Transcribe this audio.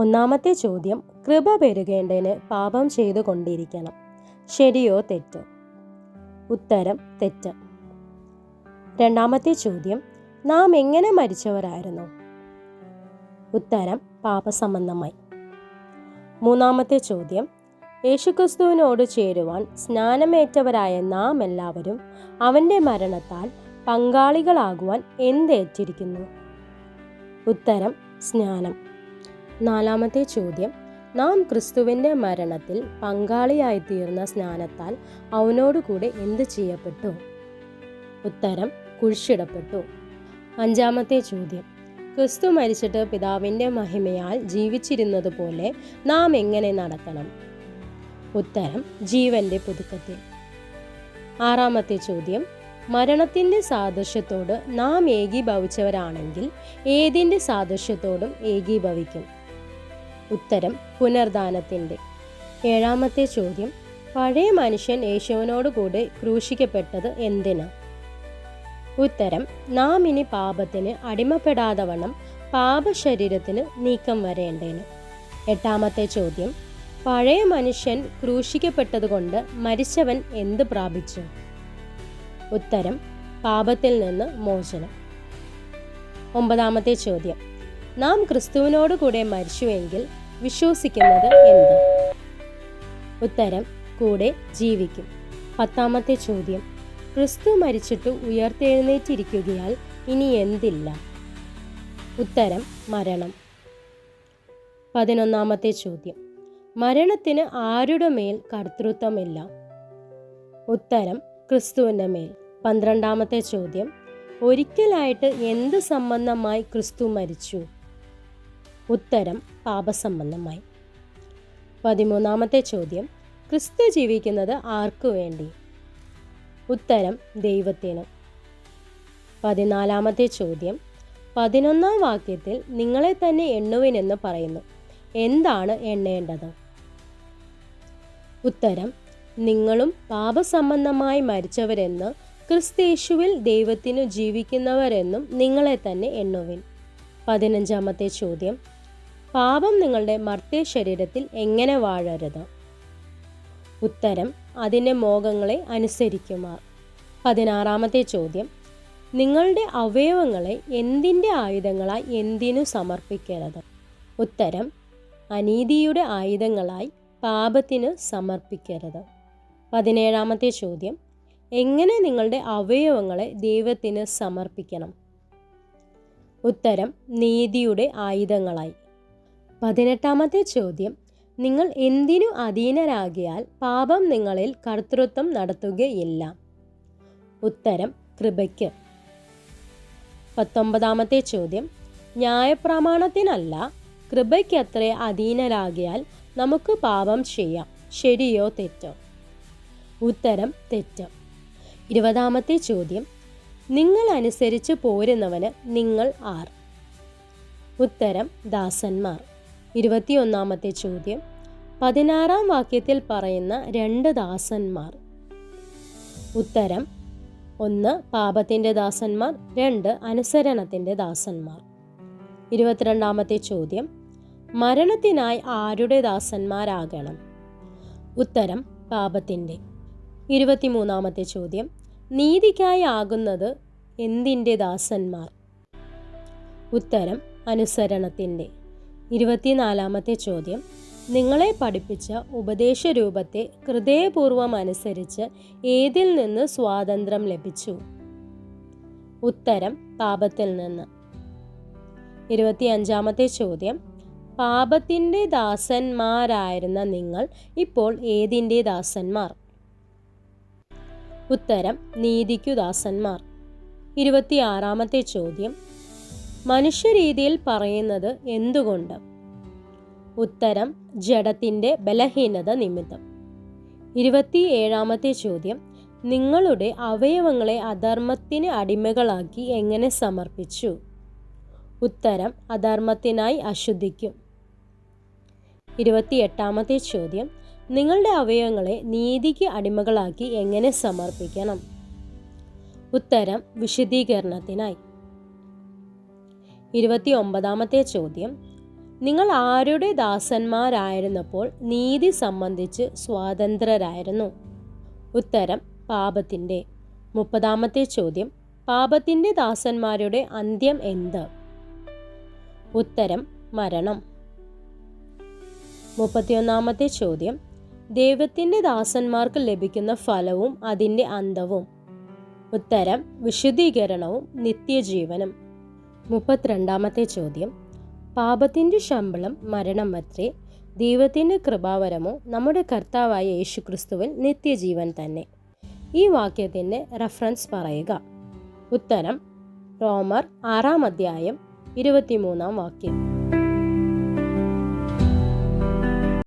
ഒന്നാമത്തെ ചോദ്യം കൃപ പെരുകേണ്ടതിന് പാപം ചെയ്തു കൊണ്ടിരിക്കണം. ശരിയോ തെറ്റോ? ഉത്തരം തെറ്റ്. രണ്ടാമത്തെ ചോദ്യം നാം എങ്ങനെ മരിച്ചവരായിരുന്നു? ഉത്തരം പാപസംബന്ധമായി. മൂന്നാമത്തെ ചോദ്യം യേശുക്രിസ്തുവിനോട് ചേരുവാൻ സ്നാനമേറ്റവരായ നാം എല്ലാവരും അവന്റെ മരണത്താൽ പങ്കാളികളാകുവാൻ എന്തേറ്റിരിക്കുന്നു ഉത്തരം സ്നാനം. നാലാമത്തെ ചോദ്യം. നാം ക്രിസ്തുവിന്റെ മരണത്തിൽ പങ്കാളിയായിത്തീർന്ന സ്നാനത്താൽ അവനോടുകൂടെ എന്ത് ചെയ്യപ്പെട്ടു? ഉത്തരം കുഴിച്ചിടപ്പെട്ടു. അഞ്ചാമത്തെ ചോദ്യം. ക്രിസ്തു മരിച്ചിട്ട് പിതാവിന്റെ മഹിമയാൽ ജീവിച്ചിരുന്നതുപോലെ നാം എങ്ങനെ നടക്കണം? ഉത്തരം ജീവന്റെ പുതുക്കത്തിൽ. ആറാമത്തെ ചോദ്യം. മരണത്തിന്റെ സാദൃശ്യത്തോട് നാം ഏകീഭവിച്ചവരാണെങ്കിൽ ഏതിന്റെ സാദൃശ്യത്തോടും ഏകീഭവിക്കും? ഉത്തരം പുനർദാനത്തിന്റെ. ഏഴാമത്തെ ചോദ്യം പഴയ മനുഷ്യൻ യേശുവിനോടുകൂടി ക്രൂശിക്കപ്പെട്ടത് എന്തിനാ? ഉത്തരം നാം ഇനി പാപത്തിന് അടിമപ്പെടാതെ വണ്ണം പാപശരീരത്തിന് നീക്കം വരേണ്ടേന് എട്ടാമത്തെ ചോദ്യം പഴയ മനുഷ്യൻ ക്രൂശിക്കപ്പെട്ടതുകൊണ്ട് മരിച്ചവൻ എന്ത് പ്രാപിച്ചു? ഉത്തരം പാപത്തിൽ നിന്ന് മോചനം. ഒമ്പതാമത്തെ ചോദ്യം നാം ക്രിസ്തുവിനോട് കൂടെ മരിച്ചുവെങ്കിൽ വിശ്വസിക്കുന്നത് എന്ത്? ഉത്തരം കൂടെ ജീവിക്കും. പത്താമത്തെ ചോദ്യം. ക്രിസ്തു മരിച്ചിട്ട് ഉയർത്തെഴുന്നേറ്റിരിക്കുകയാൽ ഇനി എന്തില്ല? ഉത്തരം മരണം. പതിനൊന്നാമത്തെ ചോദ്യം. മരണത്തിന് ആരുടെ മേൽ കർത്തൃത്വമില്ല? ഉത്തരം ക്രിസ്തുവിന്റെ മേൽ. പന്ത്രണ്ടാമത്തെ ചോദ്യം. ഒരിക്കലായിട്ട് എന്ത് സംബന്ധമായി ക്രിസ്തു മരിച്ചു? ഉത്തരം പാപസംബന്ധമായി. പതിമൂന്നാമത്തെ ചോദ്യം ക്രിസ്തു ജീവിക്കുന്നത് ആർക്കു വേണ്ടി? ഉത്തരം ദൈവത്തിന്. പതിനാലാമത്തെ ചോദ്യം പതിനൊന്നാം വാക്യത്തിൽ നിങ്ങളെ തന്നെ എണ്ണുവിനെന്ന് പറയുന്നു. എന്താണ് എണ്ണേണ്ടത്? ഉത്തരം നിങ്ങളും പാപസംബന്ധമായി മരിച്ചവരെന്ന് ക്രിസ്തേശുവിൽ ദൈവത്തിനു ജീവിക്കുന്നവരെന്നും നിങ്ങളെ തന്നെ എണ്ണുവിൻ. പതിനഞ്ചാമത്തെ ചോദ്യം പാപം നിങ്ങളുടെ മർത്യ ശരീരത്തിൽ എങ്ങനെ വാഴരുത്? ഉത്തരം അതിന്റെ മോഹങ്ങളെ അനുസരിക്കുമാർ. പതിനാറാമത്തെ ചോദ്യം നിങ്ങളുടെ അവയവങ്ങളെ എന്തിന്റെ ആയുധങ്ങളായി എന്തിനു സമർപ്പിക്കരുത്? ഉത്തരം അനീതിയുടെ ആയുധങ്ങളായി പാപത്തിന് സമർപ്പിക്കരുത്. പതിനേഴാമത്തെ ചോദ്യം എങ്ങനെ നിങ്ങളുടെ അവയവങ്ങളെ ദൈവത്തിന് സമർപ്പിക്കണം? ഉത്തരം നീതിയുടെ ആയുധങ്ങളായി. പതിനെട്ടാമത്തെ ചോദ്യം. നിങ്ങൾ എന്തിനു അധീനരാകിയാൽ പാപം നിങ്ങളിൽ കർത്തൃത്വം നടത്തുകയില്ല. ഉത്തരം കൃപയ്ക്ക്. പത്തൊമ്പതാമത്തെ ചോദ്യം. ന്യായപ്രമാണത്തിനല്ല കൃപയ്ക്കത്ര അധീനരാകിയാൽ നമുക്ക് പാപം ചെയ്യാം. ശരിയോ തെറ്റോ? ഉത്തരം തെറ്റ്. ഇരുപതാമത്തെ ചോദ്യം. നിങ്ങൾ അനുസരിച്ച് പോരുന്നവന് നിങ്ങൾ ആർ? ഉത്തരം ദാസന്മാർ. ഇരുപത്തിയൊന്നാമത്തെ ചോദ്യം. പതിനാറാം വാക്യത്തിൽ പറയുന്ന രണ്ട് ദാസന്മാർ. ഉത്തരം ഒന്ന് പാപത്തിന്റെ ദാസന്മാർ രണ്ട് അനുസരണത്തിന്റെ ദാസന്മാർ. ഇരുപത്തിരണ്ടാമത്തെ ചോദ്യം മരണത്തിനായി ആരുടെ ദാസന്മാരാകണം? ഉത്തരം പാപത്തിന്റെ. ഇരുപത്തിമൂന്നാമത്തെ ചോദ്യം നീതിക്കായി ആകുന്നത് എന്തിന്റെ ദാസന്മാർ? ഉത്തരം അനുസരണത്തിന്റെ. ഇരുപത്തിനാലാമത്തെ ചോദ്യം. നിങ്ങളെ പഠിപ്പിച്ച ഉപദേശ രൂപത്തെ ഹൃദയപൂർവം അനുസരിച്ച് ഏതിൽ നിന്ന് സ്വാതന്ത്ര്യം ലഭിച്ചു? ഉത്തരം പാപത്തിൽ നിന്ന്. ഇരുപത്തിയഞ്ചാമത്തെ ചോദ്യം. പാപത്തിന്റെ ദാസന്മാരായിരുന്ന നിങ്ങൾ ഇപ്പോൾ ഏതിന്റെ ദാസന്മാർ? ഉത്തരം നീതിക്കു ദാസന്മാർ. ഇരുപത്തിയാറാമത്തെ ചോദ്യം. മനുഷ്യരീതിയിൽ പറയുന്നത് എന്തുകൊണ്ട്? ഉത്തരം ജഡത്തിന്റെ ബലഹീനത നിമിത്തം. ഇരുപത്തി ഏഴാമത്തെ ചോദ്യം നിങ്ങളുടെ അവയവങ്ങളെ അധർമ്മത്തിന് അടിമകളാക്കി എങ്ങനെ സമർപ്പിച്ചു? ഉത്തരം അധർമ്മത്തിനായി അശുദ്ധിക്കും. ഇരുപത്തിയെട്ടാമത്തെ ചോദ്യം നിങ്ങളുടെ അവയവങ്ങളെ നീതിക്ക് അടിമകളാക്കി എങ്ങനെ സമർപ്പിക്കണം? ഉത്തരം വിശദീകരണത്തിനായി ഇരുപത്തി ഒമ്പതാമത്തെ ചോദ്യം. നിങ്ങൾ ആരുടെ ദാസന്മാരായിരുന്നപ്പോൾ നീതി സംബന്ധിച്ച് സ്വാതന്ത്രരായിരുന്നു? ഉത്തരം പാപത്തിന്റെ. മുപ്പതാമത്തെ ചോദ്യം പാപത്തിന്റെ ദാസന്മാരുടെ അന്ത്യം എന്ത്? ഉത്തരം മരണം. മുപ്പത്തിയൊന്നാമത്തെ ചോദ്യം ദൈവത്തിന്റെ ദാസന്മാർക്ക് ലഭിക്കുന്ന ഫലവും അതിന്റെ അന്തവും. ഉത്തരം വിശുദ്ധീകരണവും നിത്യജീവനും. മുപ്പത്തിരണ്ടാമത്തെ ചോദ്യം. പാപത്തിന്റെ ശമ്പളം മരണം അത്രേ ദൈവത്തിന്റെ കൃപാവരമോ നമ്മുടെ കർത്താവായ യേശുക്രിസ്തുവിൽ നിത്യജീവൻ തന്നെ. ഈ വാക്യത്തിന്റെ റെഫറൻസ് പറയുക. ഉത്തരം റോമർ ആറാം അധ്യായം ഇരുപത്തിമൂന്നാം വാക്യം.